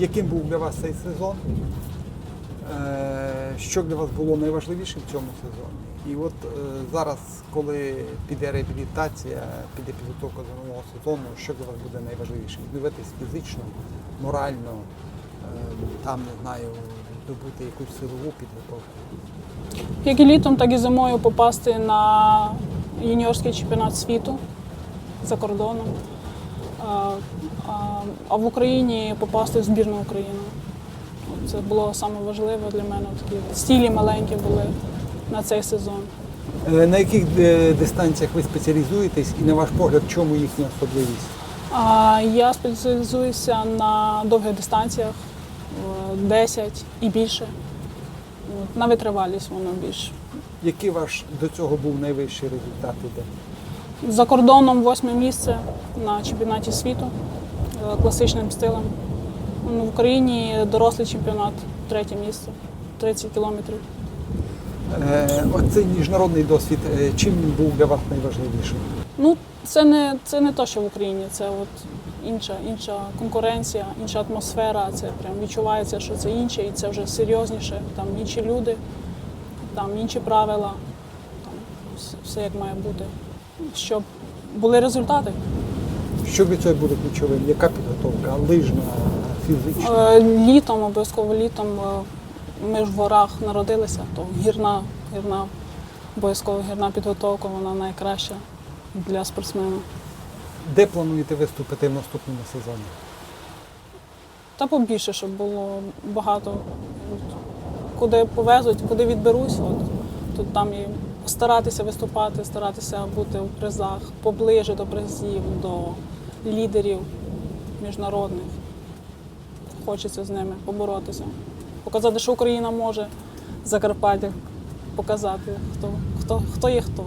яким був для вас цей сезон? Е, Що для вас було найважливіше в цьому сезоні? І от е, зараз, коли піде реабілітація, піде підготовка до нового сезону, що для вас буде найважливіше? Відновитись фізично, морально, е, там не знаю, добути якусь силову підготовку. Як і літом, так і зимою попасти на юніорський чемпіонат світу за кордоном. А, в Україні попасти в збірну України. Це було саме важливе для мене. Такі цілі маленькі були на цей сезон. Е, На яких е, дистанціях ви спеціалізуєтесь і на ваш погляд, в чому їхня особливість? Я спеціалізуюся на довгих дистанціях е, 10 і більше. На витривалість воно більше. Який ваш до цього був найвищий результат іде? За кордоном восьме місце на чемпіонаті світу е, класичним стилем. В Україні дорослий чемпіонат, третє місце, 30 кілометрів. Е, Оцей міжнародний досвід, е, чим він був для вас найважливішим? Ну, це не, це не то, що в Україні, це от інша, інша конкуренція, інша атмосфера. Це прям відчувається, що це інше, і це вже серйозніше. Там інші люди, там інші правила, там все як має бути. Щоб були результати. Що для цього буде ключовим? Яка підготовка? Лижна, фізична? Е, Літом, обов'язково літом. е, Ми ж в горах народилися, то гірна, гірна, обов'язково гірна підготовка, вона найкраща для спортсмена. Де плануєте виступити в наступному сезоні? Та побільше, щоб було багато. Куди повезуть, куди відберусь, от, то там і старатися виступати, старатися бути у призах, поближе до призів, до лідерів міжнародних. Хочеться з ними поборотися. Показати, що Україна може Закарпаття показати, хто, хто, хто є хто.